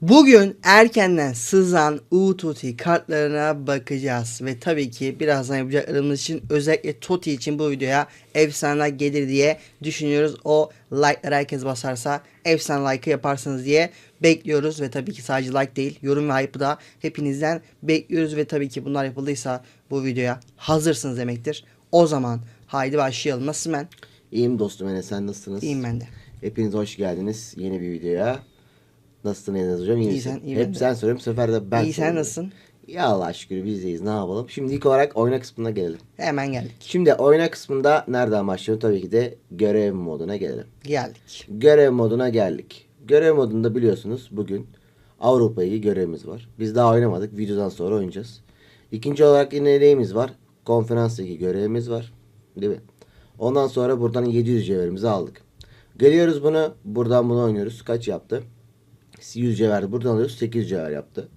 Bugün erkenden sızan Ututi kartlarına bakacağız ve tabii ki birazdan yapacaklarımız için özellikle Toti için bu videoya efsane gelir diye düşünüyoruz. O like'ları herkes basarsa efsane like'ı yaparsınız diye bekliyoruz ve tabii ki sadece like değil yorum ve hype'ı da hepinizden bekliyoruz ve tabii ki bunlar yapıldıysa bu videoya hazırsınız demektir. O zaman haydi başlayalım. Nasılsın ben? İyiyim dostum Enes sen nasılsınız? İyiyim ben de. Hepiniz hoş geldiniz yeni bir videoya. Nasılsın Enes hocam? İyi İyi sen, iyi Hep de. sen soruyorum bu sefer de ben İyi sen nasılsın? Ya Allah şükür bizdeyiz ne yapalım. Şimdi ilk olarak oyna kısmına gelelim. Hemen geldik. Şimdi oyna kısmında nereden başlayalım? Tabii ki de görev moduna gelelim. Geldik. Görev moduna geldik. Görev modunda biliyorsunuz bugün Avrupa'yı görevimiz var. Biz daha oynamadık. Videodan sonra oynayacağız. İkinci olarak yine neyimiz var? Konferans ligi görevimiz var. Değil mi? Ondan sonra buradan 700 cevherimizi aldık. Geliyoruz bunu. Buradan bunu oynuyoruz. Kaç yaptı? 100 cevher buradan alıyoruz. 800 cevher yaptı.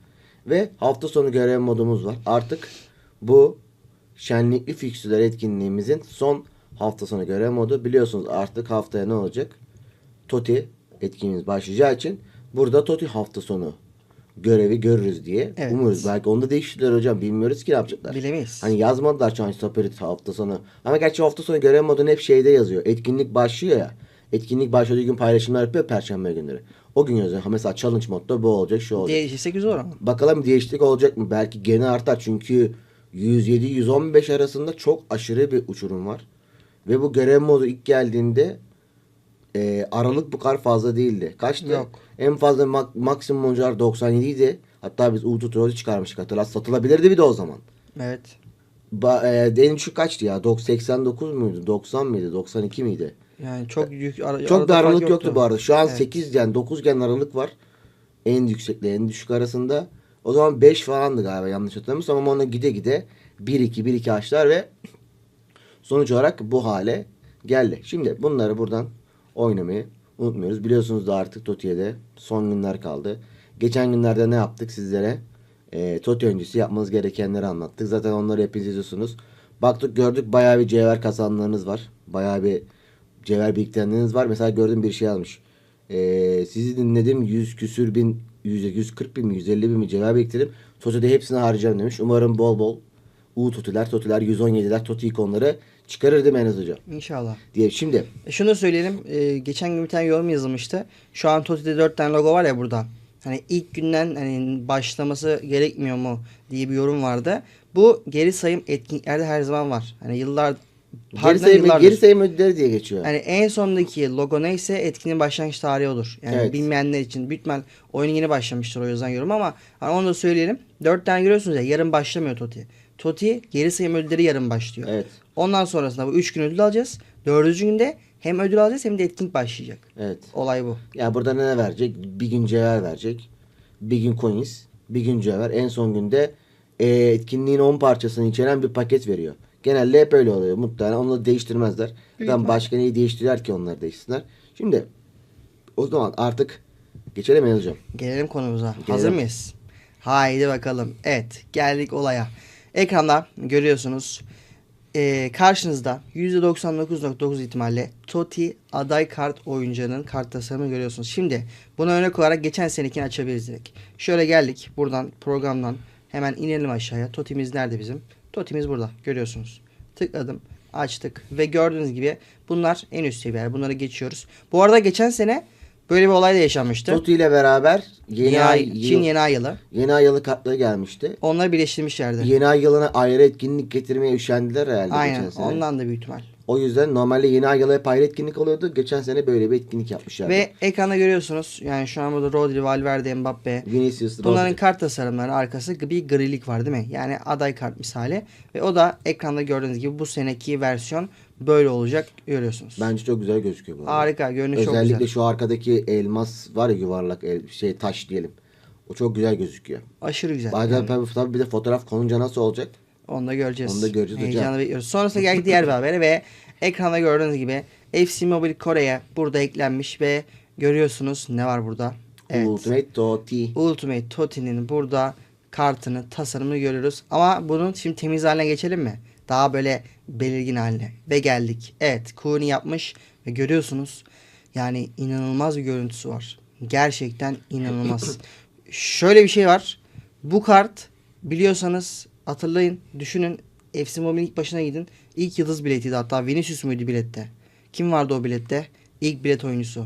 Ve hafta sonu görev modumuz var. Artık bu şenlikli fikstürler etkinliğimizin son hafta sonu görev modu. Biliyorsunuz artık haftaya ne olacak? Toti etkinliğimiz başlayacağı için burada Toti hafta sonu görevi görürüz diye Evet. umuyoruz. Belki onu da değiştirirler hocam. Bilmiyoruz ki ne yapacaklar. Bilemeyiz. Hani yazmadılar Change Spirit hafta sonu. Ama gerçi hafta sonu görev modunu hep şeyde yazıyor. Etkinlik başlıyor ya. Etkinlik başladığı gün paylaşımlar yapıyor Perşembe günleri. O gün yazıyor. Mesela challenge modda bu olacak şu olacak. Değişirse güzel olur ama. Bakalım değişiklik olacak mı? Belki gene artar çünkü 107-115 arasında çok aşırı bir uçurum var. Ve bu görev modu ilk geldiğinde e, aralık bu kadar fazla değildi. Kaçtı? Yok. En fazla mak- maksimum oyuncular 97 idi. Hatta biz Uğur Troll'ü çıkarmıştık hatırlat. Satılabilirdi bir de o zaman. Evet. Ba- e, en düşük kaçtı ya? Dok- 89 muydu? 90 mıydı? 92 miydi? Yani çok büyük ara, Çok fark aralık yoktu. bu arada. Şu an Evet. 8 yani 9 gen aralık var. En yüksekle en düşük arasında. O zaman 5 falandı galiba yanlış hatırlamıyorsam ama ona gide gide 1-2 1-2 açtılar ve sonuç olarak bu hale geldi. Şimdi bunları buradan oynamayı unutmuyoruz. Biliyorsunuz da artık Toti'ye son günler kaldı. Geçen günlerde ne yaptık sizlere? E, Toti öncesi yapmanız gerekenleri anlattık. Zaten onları hepiniz izliyorsunuz. Baktık gördük bayağı bir cevher kazanlarınız var. Bayağı bir cevher biriktirenleriniz var. Mesela gördüm bir şey almış. Ee, sizi dinledim 100 küsür bin 100, 140 bin mi 150 bin mi cevher biriktirdim. Toti'de hepsini harcayacağım demiş. Umarım bol bol U Toti'ler, Toti'ler 117'ler, Toti ikonları çıkarır değil mi Enes Hocam? İnşallah. Diye şimdi E şunu söyleyelim. e, geçen gün bir tane yorum yazılmıştı. Şu an Toti'de 4 tane logo var ya burada. Hani ilk günden hani başlaması gerekmiyor mu diye bir yorum vardı. Bu geri sayım etkinliklerde her zaman var. Hani yıllar geri harbiden sayım, yıllardır. geri sayım ödülleri diye geçiyor. Yani en sondaki logo neyse etkinin başlangıç tarihi olur. Yani Evet. bilmeyenler için ihtimal oyun yeni başlamıştır o yüzden yorum ama hani onu da söyleyelim. 4 tane görüyorsunuz ya yarın başlamıyor Toti. Toti geri sayım ödülleri yarın başlıyor. Evet. Ondan sonrasında bu 3 gün ödül alacağız. Dördüncü günde hem ödül alacağız hem de etkinlik başlayacak. Evet. Olay bu. Yani burada ne verecek? Bir gün cevher verecek. Bir gün coins. Bir gün cevher. En son günde e, etkinliğin 10 parçasını içeren bir paket veriyor. Genelde hep öyle oluyor. Muhtemelen onu da değiştirmezler. Zaten başka neyi değiştirirler ki onları değiştirsinler. Şimdi o zaman artık geçelim mi hocam? Gelelim konumuza. Gelelim. Hazır mıyız? Haydi bakalım. Evet geldik olaya. Ekranda görüyorsunuz. Ee, karşınızda %99.9 ihtimalle Toti aday kart oyuncunun kart tasarımını görüyorsunuz. Şimdi buna örnek olarak geçen senekini açabiliriz direkt. Şöyle geldik buradan programdan hemen inelim aşağıya. Toti'miz nerede bizim? Toti'miz burada görüyorsunuz. Tıkladım açtık ve gördüğünüz gibi bunlar en üst seviyeler. Bunları geçiyoruz. Bu arada geçen sene böyle bir olay da yaşanmıştı. Totu ile beraber yeni, Yeni ay, Çin yeni ay yılı. yeni ay yılı kartları gelmişti. Onları birleştirmişlerdi. Yeni ay yılına ayrı etkinlik getirmeye üşendiler herhalde Aynen. geçen sene. Ondan da büyük ihtimal. O yüzden normalde yeni ay yılı hep ayrı etkinlik oluyordu. Geçen sene böyle bir etkinlik yapmışlardı. Ve ekranda görüyorsunuz. Yani şu an burada Rodri, Valverde, Mbappe. Vinicius, Bunların Rodri. kart tasarımları arkası bir grilik var değil mi? Yani aday kart misali. Ve o da ekranda gördüğünüz gibi bu seneki versiyon böyle olacak görüyorsunuz. Bence çok güzel gözüküyor bu. arada. Harika görünüş çok Özellikle güzel. şu arkadaki elmas var ya yuvarlak el, şey taş diyelim. O çok güzel gözüküyor. Aşırı güzel. Bazen Yani tabii bir de fotoğraf konunca nasıl olacak? Onu da göreceğiz. Onu da göreceğiz hocam. Heyecanla bekliyoruz. Sonrasında geldik diğer bir habere ve ekranda gördüğünüz gibi FC Mobile Kore'ye burada eklenmiş ve görüyorsunuz ne var burada? Evet. Ultimate Toti. Ultimate Toti'nin burada kartını, tasarımını görüyoruz. Ama bunun şimdi temiz haline geçelim mi? Daha böyle belirgin haline. Ve geldik. Evet, Kuni yapmış ve görüyorsunuz. Yani inanılmaz bir görüntüsü var. Gerçekten inanılmaz. şöyle bir şey var. Bu kart biliyorsanız hatırlayın düşünün FC Mobile'in ilk başına gidin. İlk yıldız biletiydi hatta Vinicius muydu bilette? Kim vardı o bilette? İlk bilet oyuncusu.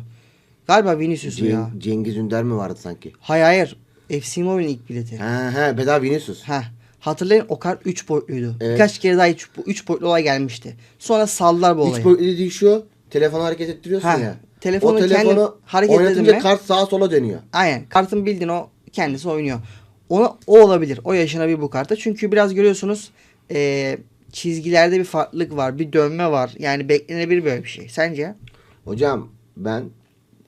Galiba Vinicius mu ya? Ceng- Cengiz Ünder mi vardı sanki? Hayır hayır. FC Mobile'in ilk bileti. He he bedava Vinicius. Heh. Hatırlayın o kart 3 boyutluydu. Evet. Birkaç kere daha 3 boyutlu olay gelmişti. Sonra saldılar bu olayı. Üç boyutlu dediği şu. Telefonu hareket ettiriyorsun Ha, ya. telefonu o kendi telefonu hareket oynatınca edilme. kart sağa sola dönüyor. Aynen. Kartın bildiğin o kendisi oynuyor. Ona o olabilir. O yaşanabilir bu kartta. Çünkü biraz görüyorsunuz eee, çizgilerde bir farklılık var. Bir dönme var. Yani beklenebilir böyle bir şey. Sence? Hocam ben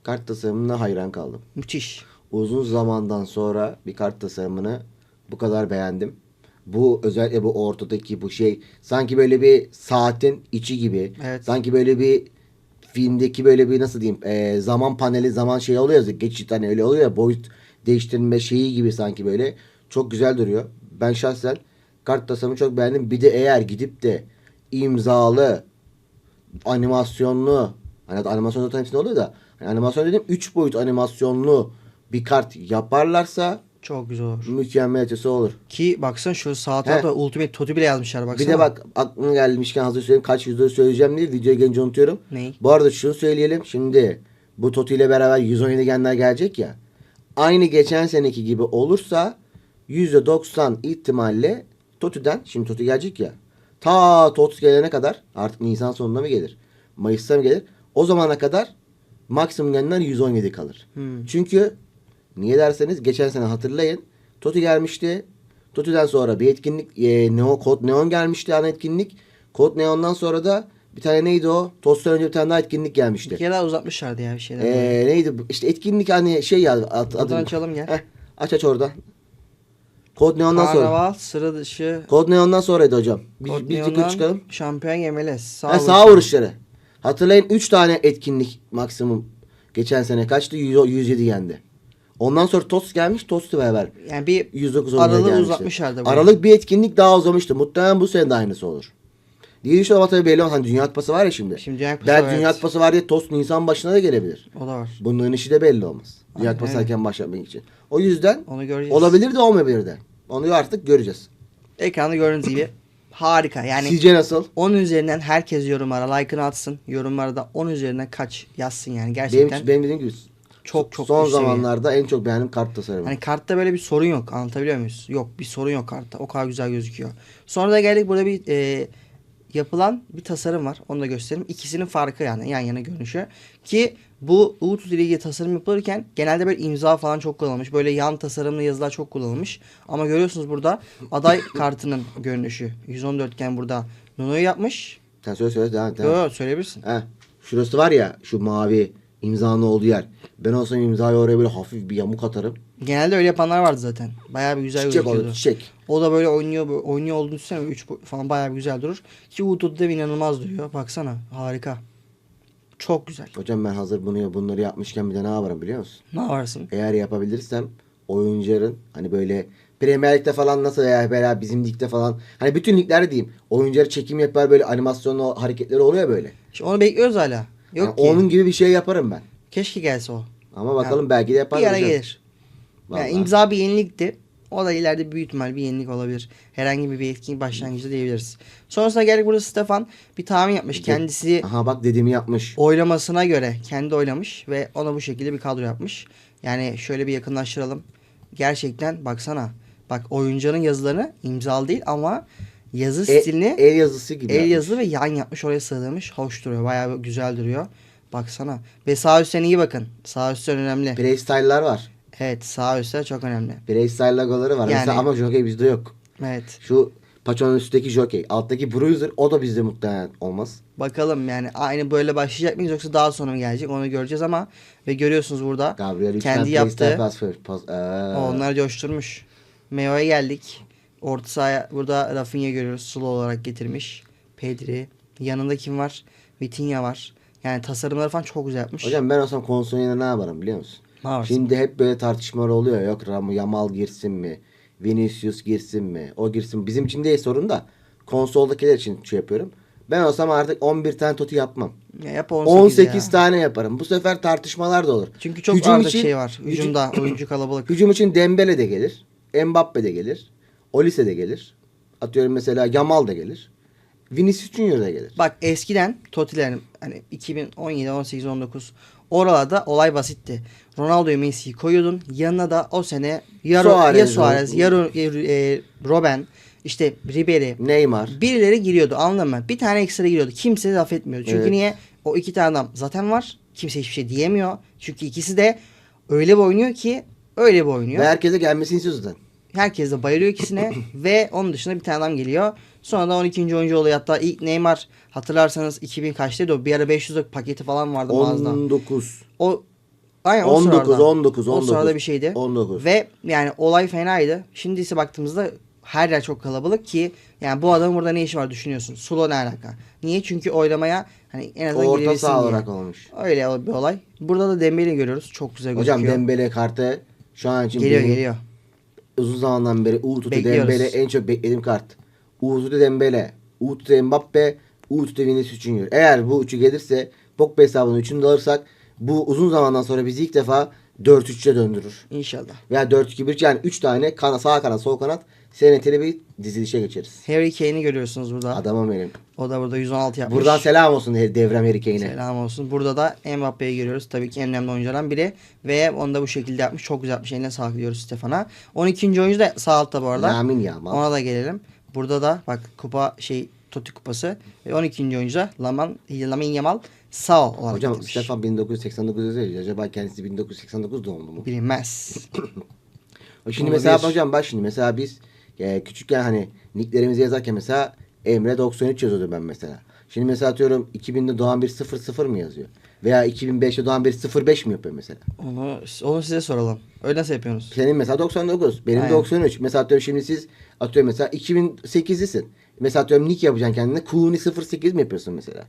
kart tasarımına hayran kaldım. Müthiş. Uzun zamandan sonra bir kart tasarımını bu kadar beğendim. Bu özellikle bu ortadaki bu şey sanki böyle bir saatin içi gibi. Evet. Sanki böyle bir filmdeki böyle bir nasıl diyeyim e, zaman paneli zaman şey oluyor ya geçit hani öyle oluyor ya boyut değiştirme şeyi gibi sanki böyle. Çok güzel duruyor. Ben şahsen kart tasarımını çok beğendim. Bir de eğer gidip de imzalı animasyonlu hani animasyon zaten hepsinde oluyor da hani animasyon dediğim 3 boyut animasyonlu bir kart yaparlarsa Çok güzel olur. mükemmel ötesi olur. Ki baksana şu sağ tarafta Ultimate Toti bile yazmışlar baksana. Bir de bak aklıma gelmişken hazır söyleyeyim kaç yüzde söyleyeceğim diye videoya gelince unutuyorum. Ney? Bu arada şunu söyleyelim. Şimdi bu Toti ile beraber 117 genler gelecek ya. Aynı geçen seneki gibi olursa %90 ihtimalle Toti'den şimdi Toti gelecek ya. Ta Tot gelene kadar artık Nisan sonunda mı gelir? Mayıs'ta mı gelir? O zamana kadar maksimum genler 117 kalır. Hmm. Çünkü niye derseniz geçen sene hatırlayın. Toti gelmişti. Toti'den sonra bir etkinlik e, Neo, Kod Neon gelmişti ana etkinlik. Kod Neon'dan sonra da bir tane neydi o? Tos'tan önce bir tane daha etkinlik Bir gelmişti. kere daha uzatmışlardı ya bir şeyler. Ee, neydi? bu? İşte etkinlik hani şey ya ad, Buradan adı. açalım gel. Heh, aç aç orada. Kod Neon'dan sonra. Karnaval, sıra dışı, Kod Neon'dan sonraydı hocam. Bir, Kod bir tık Neon'dan çıkalım. Şampiyon MLS. Sağ, Ha, sağ vuruşları. Hatırlayın 3 tane etkinlik maksimum geçen sene kaçtı? 100 107 yendi. Ondan sonra TOS gelmiş. TOS'tu beraber. Yani bir 109 Aralığı oyuna gelmişti. uzatmışlardı bu. Aralık bir etkinlik daha uzamıştı. Muhtemelen bu sene de aynısı olur. Diye düşünüyorum ama tabii belli olmaz. Hani Dünya Kupası var ya şimdi. Şimdi Dünya Kupası Belki var, Dünya evet. Kupası var diye TOS Nisan başına da gelebilir. o da var. Bunların işi de belli olmaz. Dünya Aynen, Kupası evet. erken başlamak için. O yüzden Onu göreceğiz. olabilir de olmayabilir de. Onu artık göreceğiz. Ekranda gördüğünüz gibi harika. Yani Sizce nasıl? 10 üzerinden herkes yorumlara like'ını atsın. Yorumlara da 10 üzerinden kaç yazsın yani Benim, gerçekten. benim dediğim gibi çok çok son zamanlarda en çok beğendiğim kart tasarımı. Hani kartta böyle bir sorun yok. Anlatabiliyor muyuz? Yok bir sorun yok kartta. O kadar güzel gözüküyor. Sonra da geldik burada bir e, yapılan bir tasarım var. Onu da göstereyim. İkisinin farkı yani yan yana görünüşü. Ki bu Uğut ile ilgili tasarım yapılırken genelde böyle imza falan çok kullanılmış. Böyle yan tasarımlı yazılar çok kullanılmış. Ama görüyorsunuz burada aday kartının görünüşü. 114 iken burada Nuno'yu yapmış. Sen söyle söyle devam et. Yo, devam et. yo, söyleyebilirsin. Heh, şurası var ya şu mavi imzanın olduğu yer. Ben olsam imzayı oraya böyle hafif bir yamuk atarım. Genelde öyle yapanlar vardı zaten. Bayağı bir güzel Çiçek gözüküyordu. olur çiçek. O da böyle oynuyor oynuyor olduğunu düşünsene 3 falan bayağı bir güzel durur. Ki Udud da inanılmaz duruyor. Baksana harika. Çok güzel. Hocam ben hazır bunu bunları yapmışken bir de ne yaparım biliyor musun? Ne varsın? Eğer yapabilirsem oyuncuların hani böyle Premier Lig'de falan nasıl veya veya bizim ligde falan hani bütün liglerde diyeyim oyuncuları çekim yapar böyle animasyonlu hareketleri oluyor böyle. İşte onu bekliyoruz hala. Yok Yani ki. onun gibi bir şey yaparım ben. Keşke gelse o. Ama bakalım belki de yapar. Bir ara hocam. gelir. Vallahi. Yani imza bir yenilikti. O da ileride büyük ihtimal bir yenilik olabilir. Herhangi bir etkinlik başlangıcı diyebiliriz. Sonrasında geldik burada Stefan bir tahmin yapmış. Kendisi Aha bak dediğimi yapmış. oylamasına göre kendi oylamış ve ona bu şekilde bir kadro yapmış. Yani şöyle bir yakınlaştıralım. Gerçekten baksana. Bak oyuncunun yazılarını imzalı değil ama yazı E- stilini el yazısı gibi. el yapmış. yazılı ve yan yapmış oraya sığdırmış. Hoş duruyor. Bayağı güzel duruyor. Baksana. Ve sağ üstten iyi bakın. Sağ üstten önemli. Playstyle'lar var. Evet sağ üstten çok önemli. Playstyle logoları var. Yani- Mesela ama jockey bizde yok. Evet. Şu paçonun üstteki jockey. Alttaki bruiser o da bizde muhtemelen olmaz. Bakalım yani aynı böyle başlayacak mıyız yoksa daha sonra mı gelecek onu göreceğiz ama ve görüyorsunuz burada Gabriel kendi yaptığı pas, pas, Aa. onları coşturmuş. Meo'ya geldik. Orta sahaya burada Rafinha görüyoruz. Solo olarak getirmiş. Pedri. Yanında kim var? Vitinha var. Yani tasarımları falan çok güzel yapmış. Hocam ben olsam konsolun ne yaparım biliyor musun? Yaparsın? Şimdi hep böyle tartışmalar oluyor. Yok Ram Yamal girsin mi? Vinicius girsin mi? O girsin mi? Bizim için değil sorun da konsoldakiler için şey yapıyorum. Ben olsam artık 11 tane Toti yapmam. Ya yap 18, 18 ya. tane yaparım. Bu sefer tartışmalar da olur. Çünkü çok Hücum için- şey var. hücum- Hücumda oyuncu kalabalık. Hücum için Dembele de gelir. Mbappe de gelir. Olise de gelir. Atıyorum mesela Yamal da gelir. Vinicius Junior da gelir. Bak eskiden Totilerin hani 2017, 18, 19 oralarda olay basitti. Ronaldo'yu Messi'yi koyuyordun. Yanına da o sene ya, Suarez, ya Suarez ya e, Robben işte Ribery Neymar. birileri giriyordu anladın mı? Bir tane ekstra giriyordu. Kimse laf etmiyordu. Çünkü Evet. niye? O iki tane adam zaten var. Kimse hiçbir şey diyemiyor. Çünkü ikisi de öyle bir oynuyor ki öyle bir oynuyor. Ve herkese gelmesini istiyor zaten. Herkes de bayılıyor ikisine ve onun dışında bir tane adam geliyor. Sonra da 12. oyuncu oluyor. Hatta ilk Neymar hatırlarsanız 2000 kaçtaydı o? Bir ara 500 paketi falan vardı mağazada. 19. O aynen o 19, sırada. 19, O 19. sırada bir şeydi. 19. Ve yani olay fenaydı. Şimdi ise baktığımızda her yer çok kalabalık ki yani bu adamın burada ne işi var düşünüyorsun. Solo ne alaka? Niye? Çünkü oylamaya hani en azından Orta saha olarak olmuş. Öyle bir olay. Burada da Dembele'yi görüyoruz. Çok güzel gözüküyor. Hocam Dembele kartı şu an için geliyor benim geliyor. Uzun zamandan beri Uğurtutu Bekliyoruz. Dembele en çok beklediğim kart. Uğurtutu Dembele, Uğurtutu Mbappe, Uğurtutu Vinicius Junior. Eğer bu üçü gelirse Pogba hesabını üçünü de alırsak bu uzun zamandan sonra bizi ilk defa 4-3'e döndürür. İnşallah. Veya 4-2-1 yani 3 tane kana, sağ kanat sol kanat seneteli bir dizilişe geçeriz. Harry Kane'i görüyorsunuz burada. Adamım benim. O da burada 116 yapmış. Buradan selam olsun Devrem Harry Kane'e. Selam olsun. Burada da Mbappe'yi görüyoruz. Tabii ki en önemli oyunculardan biri. Ve onu da bu şekilde yapmış. Çok güzel yapmış. Eline sağlık diyoruz Stefan'a. 12. oyuncu da sağ altta bu arada. Lamin Yamal. Ona da gelelim. Burada da bak kupa şey Totti kupası. Ve 12. oyuncu da Laman, Lamin Yamal sağ olarak Hocam getirmiş. Stefan 1989 yazıyor. Acaba kendisi 1989 doğumlu mu? Bilinmez. Şimdi Onu mesela bir- hocam bak şimdi mesela biz e, küçükken hani nicklerimizi yazarken mesela Emre 93 yazıyordu ben mesela. Şimdi mesela atıyorum 2000'de doğan bir 00 mı yazıyor? Veya 2005'te doğan bir 05 mi yapıyor mesela? onu, onu size soralım. Öyle nasıl yapıyorsunuz? Senin mesela 99, benim Aynen. 93. Mesela atıyorum şimdi siz atıyorum mesela 2008'lisin. Mesela atıyorum nick yapacaksın kendine. Kuni 08 mi yapıyorsun mesela?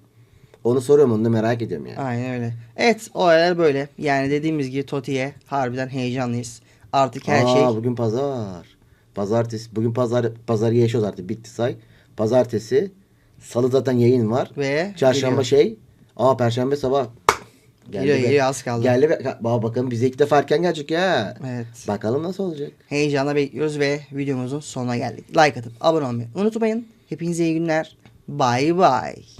Onu soruyorum onu da merak ediyorum yani. Aynen öyle. Evet olaylar böyle. Yani dediğimiz gibi Totti'ye harbiden heyecanlıyız. Artık her Aa, şey bugün pazar. Pazartesi. Bugün pazar pazarı yaşıyoruz artık. Bitti say. Pazartesi. Salı zaten yayın var. ve Çarşamba geliyor. şey. Aa perşembe sabah. Geliyor, be. geliyor, az kaldı. Geldi be. Baba bakalım bize ilk defa erken gelecek ya. Evet. Bakalım nasıl olacak. Heyecanla bekliyoruz ve videomuzun sonuna geldik. Like atıp abone olmayı unutmayın. Hepinize iyi günler. Bye bye.